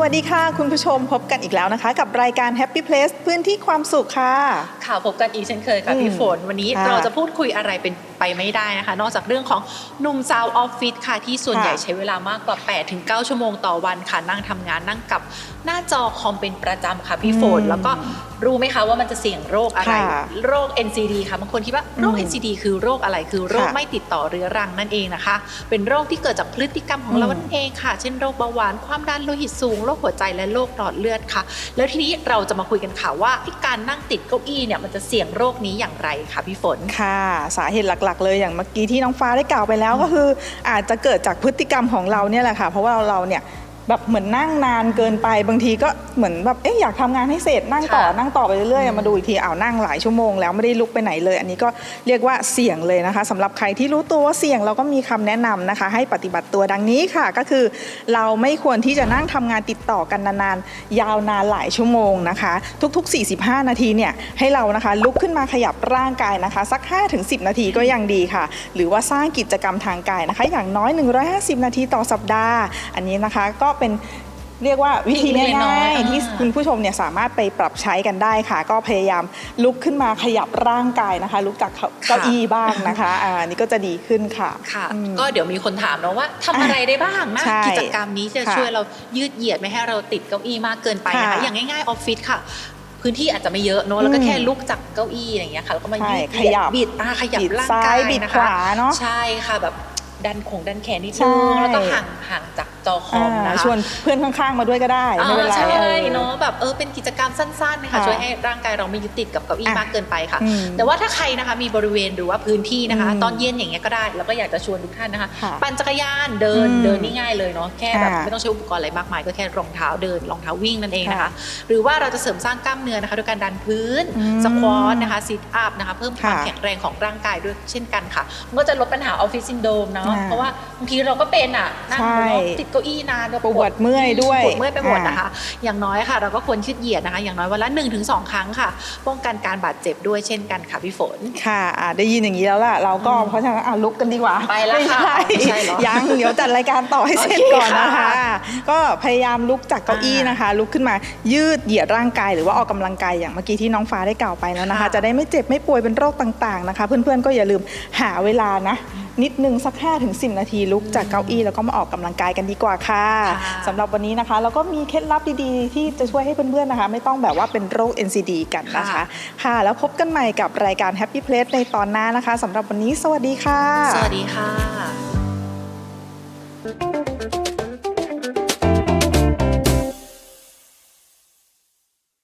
วัสดีค่ะ คุณผู้ชมพบกันอีกแล้วนะคะ กับรายการ Happy Place พื้นที่ความสุขค่ะ ค่ะพบกันอีกเช่นเคยค่ะอืมพี่ฝน วันนี้ค่ะเราจะพูดคุยอะไรเป็นไปไม่ได้นะคะ นอกจากเรื่องของหนุ่มสาวออฟฟิศค่ะ ที่ส่วนค่ะใหญ่ใช้เวลามากกว่า8-9ชั่วโมงต่อวันค่ะ นั่งทำงานนั่งกับหน้าจอคอมเป็นประจำค่ะพี่ฝนอืมแล้วก็รู้ไหมคะว่ามันจะเสี่ยงโรคอะไรค่ะโรค NCD ค่ะบางคนคิดว่าโรคอืม NCD คือโรคอะไรคือโรคค่ะไม่ติดต่อเรื้อรังนั่นเองนะคะ เป็นโรคที่เกิดจากพฤติกรรมของเราอืมนั่นเองค่ะ เช่นโรคเบาหวานความดันโลหิตสูงโรคหัวใจและโรคหลอดเลือดค่ะ แล้วทีนี้เราจะมาคุยกันค่ะว่าการนั่งติดเก้าอี้เนี่ยมันจะเสี่ยงโรคนี้อย่างไรคะพี่ฝนค่ะ สาเหตุหลักๆ เลยอย่างเมื่อกี้ที่น้องฟ้าได้กล่าวไปแล้วก็คือ อาจจะเกิดจากพฤติกรรมของเราเนี่ยแหละค่ะ เพราะว่าเราเนี่ย แบบเหมือนนั่งนานเกินไปบางทีก็เหมือนแบบเอ๊ะอยากทำงานให้เสร็จนั่งต่อค่ะนั่งต่อไปเรื่อยๆมาดูอีกทีอ้าวนั่งหลายชั่วโมงแล้วไม่ได้ลุกไปไหนเลย อันนี้ก็เรียกว่าเสี่ยงเลยนะคะสำหรับใครที่รู้ตัวว่าเสี่ยงเราก็มีคำแนะนำนะคะ ให้ปฏิบัติตัวดังนี้ค่ะ ก็คือเราไม่ควรที่จะนั่งทำงานติดต่อกันนานๆยาวนานหลายชั่วโมงนะคะ ทุก ๆ 45 นาทีเนี่ยให้เรานะคะลุกขึ้นมาขยับร่างกายนะคะ สัก 5-10 นาทีก็ยังดีค่ะ หรือว่าสร้างกิจกรรมทางกายนะคะ อย่างน้อย 150 นาทีต่อสัปดาห์ อันนี้นะคะก็เป็นเรียกว่าวิธีเล็กๆน้ง่าอยยๆๆที่อ่าคุณผู้ชมเนี่ยสามารถไปปรับใช้กันได้ค่ะ ก็พยายามลุกขึ้นมาขยับร่างกายนะคะ ลุกจากเก้าอี้บ้างนะคะอ่าอันนี้ก็จะดีขึ้นค่ะค่ะอืมก็เดี๋ยวมีคนถามเนาะว่าทำอะไรได้บ้างนะใช่กิจกรรมนี้จะค่ะช่วยเรายืดเหยียดไม่ให้เราติดเก้าอี้มากเกินไปนะคะค่ะอย่างง่ายๆออฟฟิศค่ะพื้นที่อาจจะไม่เยอะเนาะแล้วก็อืมแค่ลุกจากเก้าอี้อะไรอย่างเงี้ยค่ะแล้วก็มาใช่ยืดเหยียดขยับบิดอ่าขยับบิดร่างซ้ากายยบิดนะขคะวาเนาะใช่ค่ะแบบ ดันของดันแขนนิดใช่นึงแล้วก็ห่างห่างจากจอคอมนะคะอ่าชวนเพื่อนข้างๆมาด้วยก็ได้ไม่เป็นไรอ่าใช่ออ เนาะแบบเออเป็นกิจกรรมสั้นๆนะคะค่ะช่วยให้ร่างกายเราไม่ยึดติดกับเก้าอี้อะมากเกินไปค่ะ อืมแต่ว่าถ้าใครนะคะมีบริเวณหรือว่าพื้นที่นะคะ อืมตอนเย็นอย่างเงี้ยก็ได้ แล้วก็อยากจะชวนทุกท่านนะคะ ค่ะปั่นจักรยานเดินอืมเดินนี่ง่ายเลยเนาะแค่แบบค่ะไม่ต้องใช้อุปกรณ์อะไรมากมายก็แค่รองเท้าเดินรองเท้าวิ่งนั่นเองนะคะ ค่ะหรือว่าเราจะเสริมสร้างกล้ามเนื้อนะคะด้วยการดันพื้นอืมสควอตนะคะซิทอัพนะคะเพิ่มความค่ะแข็งแรงของร่างกายด้วยเช่นกันค่ะมันก็จะลดปัญหาออฟฟิศซินโดรมเนาะอ่าเพราะว่าบางทีเราก็เป็นอะนั่งใช่เนาะติดเก้าอี้นานก็ปวดเมื่อยด้วยปวดเมื่อยไปหมดอ่านนะคะ อย่างน้อยค่ะ เราก็ควรยืดเหยียดนะคะ อย่างน้อยวันละ 1-2 ครั้งค่ะ ป้องกันการบาดเจ็บด้วยเช่นกันค่ะพี่ฝน ค่ะอ่าได้ยินอย่างนี้แล้วล่ะ เราก็อืมเพราะฉะนั้นอะลุกกันดีกว่าไปแล้วค่ะไม่ไม่ใช่ใช่เหรอยังเดี๋ยวจัดรายการต่อให้เสร็จโอเคก่อนนะคะค่ะก็พยายามลุกจากเก้าอี้อ่านนะคะ ลุกขึ้นมายืดเหยียดร่างกายหรือว่าออกกำลังกายอย่างเมื่อกี้ที่น้องฟ้าได้กล่าวไปแล้วนะคะ ค่ะ จะได้ไม่เจ็บไม่ป่วยเป็นโรคต่างๆนะคะ เพื่อนๆก็อย่าลืมหาเวลานะ นิดนึงสัก5ถึง10 นาทีลุกจากเก้าอี้แล้วก็มาออกกำลังกายกันดีกว่าค่ะค่ะสำหรับวันนี้นะคะเราก็มีเคล็ดลับดีๆ ที่จะช่วยให้เพื่อนๆนะคะ ไม่ต้องแบบว่าเป็นโรค NCD กันนะคะค่ะค่ะแล้วพบกันใหม่กับรายการ Happy Place ในตอนหน้านะคะสำหรับวันนี้สวัสดีค่ะ สวัสดีค่ะ